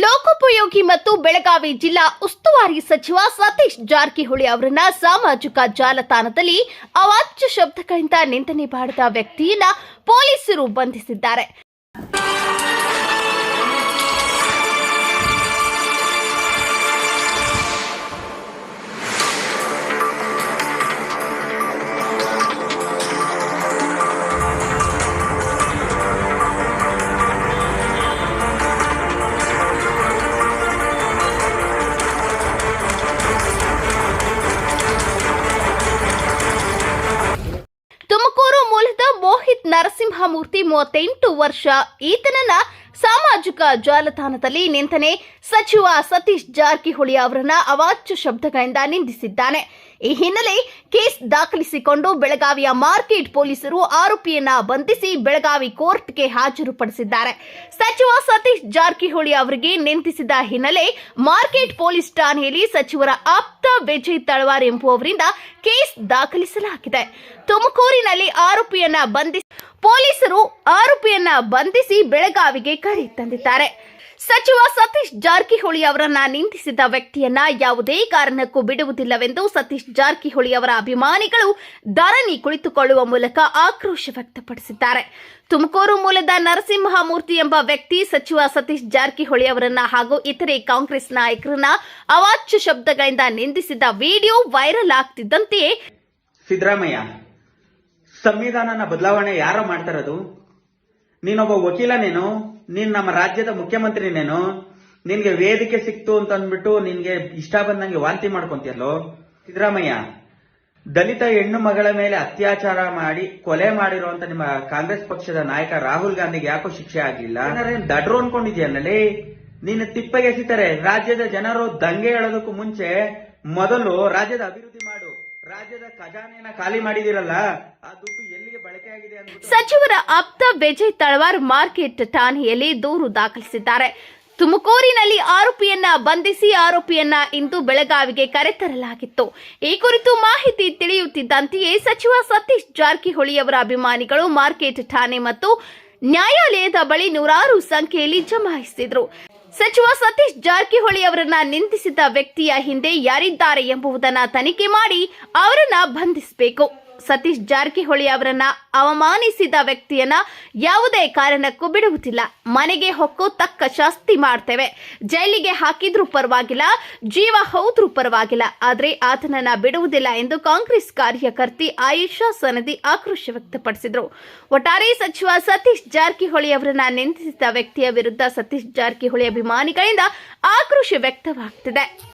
ಲೋಕೋಪಯೋಗಿ ಮತ್ತು ಬೆಳಗಾವಿ ಜಿಲ್ಲಾ ಉಸ್ತುವಾರಿ ಸಚಿವ ಸತೀಶ್ ಜಾರಕಿಹೊಳಿ ಅವರನ್ನ ಸಾಮಾಜಿಕ ಜಾಲತಾಣದಲ್ಲಿ ಅವಾಚ್ಯ ಶಬ್ದಗಳಿಂದ ನಿಂದನೆ ಮಾಡಿದ ವ್ಯಕ್ತಿಯನ್ನ ಪೊಲೀಸರು ಬಂಧಿಸಿದ್ದಾರೆ. ನರಸಿಂಹಮೂರ್ತಿ ಮೂವತ್ತೆಂಟು ವರ್ಷ. ಈತನನ್ನ ಸಾಮಾಜಿಕ ಜಾಲತಾಣದಲ್ಲಿ ನಿಂತನೆ ಸಚಿವ ಸತೀಶ್ ಜಾರಕಿಹೊಳಿ ಅವರನ್ನ ಅವಾಚ್ಯ ಶಬ್ದಗಳಿಂದ ನಿಂದಿಸಿದ್ದಾನೆ. ಈ ಹಿನ್ನೆಲೆ ಕೇಸ್ ದಾಖಲಿಸಿಕೊಂಡು ಬೆಳಗಾವಿಯ ಮಾರ್ಕೆಟ್ ಪೊಲೀಸರು ಆರೋಪಿಯನ್ನ ಬಂಧಿಸಿ ಬೆಳಗಾವಿ ಕೋರ್ಟ್ಗೆ ಹಾಜರುಪಡಿಸಿದ್ದಾರೆ. ಸಚಿವ ಸತೀಶ್ ಜಾರಕಿಹೊಳಿ ಅವರಿಗೆ ನಿಂದಿಸಿದ ಹಿನ್ನೆಲೆ ಮಾರ್ಕೆಟ್ ಪೊಲೀಸ್ ಠಾಣೆಯಲ್ಲಿ ಸಚಿವರ ಆಪ್ತ ವಿಜಯ್ ತಳವಾರ್ ಎಂಬುವವರಿಂದ ಕೇಸ್ ದಾಖಲಿಸಲಾಗಿದೆ. ತುಮಕೂರಿನಲ್ಲಿ ಆರೋಪಿಯನ್ನ ಬಂಧಿಸಿ ಪೊಲೀಸರು ಆರೋಪಿಯನ್ನ ಬಂಧಿಸಿ ಬೆಳಗಾವಿಗೆ ಕರೆ ತಂದಿದ್ದಾರೆ. ಸಚಿವ ಸತೀಶ್ ಜಾರಕಿಹೊಳಿ ಅವರನ್ನ ನಿಂದಿಸಿದ ವ್ಯಕ್ತಿಯನ್ನ ಯಾವುದೇ ಕಾರಣಕ್ಕೂ ಬಿಡುವುದಿಲ್ಲವೆಂದು ಸತೀಶ್ ಜಾರಕಿಹೊಳಿ ಅವರ ಅಭಿಮಾನಿಗಳು ಧರಣಿ ಕುಳಿತುಕೊಳ್ಳುವ ಮೂಲಕ ಆಕ್ರೋಶ ವ್ಯಕ್ತಪಡಿಸಿದ್ದಾರೆ. ತುಮಕೂರು ಮೂಲದ ನರಸಿಂಹಮೂರ್ತಿ ಎಂಬ ವ್ಯಕ್ತಿ ಸಚಿವ ಸತೀಶ್ ಜಾರಕಿಹೊಳಿ ಅವರನ್ನ ಹಾಗೂ ಇತರೆ ಕಾಂಗ್ರೆಸ್ ನಾಯಕರನ್ನ ಅವಾಚ್ಯ ಶಬ್ದಗಳಿಂದ ನಿಂದಿಸಿದ ವಿಡಿಯೋ ವೈರಲ್ ಆಗ್ತಿದ್ದಂತೆಯೇ ಸಿದ್ದರಾಮಯ್ಯ ಸಂವಿಧಾನನ ಬದಲಾವಣೆ ಯಾರು ಮಾಡ್ತಾರದು? ನೀನೊಬ್ಬ ವಕೀಲನೇನು? ನೀನ್ ನಮ್ಮ ರಾಜ್ಯದ ಮುಖ್ಯಮಂತ್ರಿನೇನು? ನಿನ್ಗೆ ವೇದಿಕೆ ಸಿಕ್ತು ಅಂತ ಅಂದ್ಬಿಟ್ಟು ನಿನ್ಗೆ ಇಷ್ಟ ಬಂದಂಗೆ ವಾಂತಿ ಮಾಡ್ಕೊಂತಿಯಲ್ಲೋ? ಸಿದ್ದರಾಮಯ್ಯ, ದಲಿತ ಹೆಣ್ಣು ಮಗಳ ಮೇಲೆ ಅತ್ಯಾಚಾರ ಮಾಡಿ ಕೊಲೆ ಮಾಡಿರುವಂತ ನಿಮ್ಮ ಕಾಂಗ್ರೆಸ್ ಪಕ್ಷದ ನಾಯಕ ರಾಹುಲ್ ಗಾಂಧಿಗೆ ಯಾಕೋ ಶಿಕ್ಷೆ ಆಗಿಲ್ಲ ದಡ್ರು ಅನ್ಕೊಂಡಿದ್ಯಾನಲ್ಲಿ ನೀನು ತಿಪ್ಪಗೆ ಎಸಿತಾರೆ ರಾಜ್ಯದ ಜನರು ದಂಗೆ ಹೇಳೋದಕ್ಕೂ ಮುಂಚೆ ಮೊದಲು ರಾಜ್ಯದ ಅಭಿವೃದ್ಧಿ ಮಾಡು. ರಾಜ್ಯದ ಖಜಾನೆಯನ್ನ ಖಾಲಿ ಮಾಡಿದಿರಲ್ಲ ಆ ದುಡ್ಡು ಎಲ್ಲಿಗೆ ಬಳಕೆ ಆಗಿದೆ ಸಚಿವರ ಆಪ್ತ ವಿಜಯ್ ತಳವಾರ್ ಮಾರ್ಕೆಟ್ ಠಾಣೆಯಲ್ಲಿ ದೂರು ದಾಖಲಿಸಿದ್ದಾರೆ. ತುಮಕೂರಿನಲ್ಲಿ ಆರೋಪಿಯನ್ನ ಬಂಧಿಸಿ ಆರೋಪಿಯನ್ನ ಇಂದು ಬೆಳಗಾವಿಗೆ ಕರೆತರಲಾಗಿತ್ತು. ಈ ಕುರಿತು ಮಾಹಿತಿ ತಿಳಿಯುತ್ತಿದ್ದಂತೆಯೇ ಸಚಿವ ಸತೀಶ್ ಜಾರಕಿಹೊಳಿ ಅವರ ಅಭಿಮಾನಿಗಳು ಮಾರ್ಕೆಟ್ ಠಾಣೆ ಮತ್ತು ನ್ಯಾಯಾಲಯದ ಬಳಿ ನೂರಾರು ಸಂಖ್ಯೆಯಲ್ಲಿ ಜಮಾಯಿಸಿದ್ರು. ಸಚಿವ ಸತೀಶ್ ಜಾರಕಿಹೊಳಿ ಅವರನ್ನ ನಿಂದಿಸಿದ ವ್ಯಕ್ತಿಯ ಹಿಂದೆ ಯಾರಿದ್ದಾರೆ ಎಂಬುದನ್ನ ತನಿಖೆ ಮಾಡಿ ಅವರನ್ನ ಬಂಧಿಸಬೇಕು. ಸತೀಶ್ ಜಾರಕಿಹೊಳಿ ಅವರನ್ನ ಅವಮಾನಿಸಿದ ವ್ಯಕ್ತಿಯನ್ನ ಯಾವುದೇ ಕಾರಣಕ್ಕೂ ಬಿಡುವುದಿಲ್ಲ. ಮನೆಗೆ ಹೊಕ್ಕು ತಕ್ಕ ಶಾಸ್ತಿ ಮಾಡ್ತೇವೆ. ಜೈಲಿಗೆ ಹಾಕಿದ್ರೂ ಪರವಾಗಿಲ್ಲ, ಜೀವ ಹೌದ್ರೂ ಪರವಾಗಿಲ್ಲ. ಆದ್ರೆ ಆತನನ್ನ ಬಿಡುವುದಿಲ್ಲ ಎಂದು ಕಾಂಗ್ರೆಸ್ ಕಾರ್ಯಕರ್ತಿ ಆಯುಷಾ ಸನದಿ ಆಕ್ರೋಶ ವ್ಯಕ್ತಪಡಿಸಿದರು. ಒಟ್ಟಾರೆ ಸಚಿವ ಸತೀಶ್ ಜಾರಕಿಹೊಳಿ ಅವರನ್ನ ನಿಂದಿಸಿದ ವ್ಯಕ್ತಿಯ ವಿರುದ್ಧ ಸತೀಶ್ ಜಾರಕಿಹೊಳಿ ಅಭಿಮಾನಿಗಳಿಂದ ಆಕ್ರೋಶ ವ್ಯಕ್ತವಾಗ್ತಿದೆ.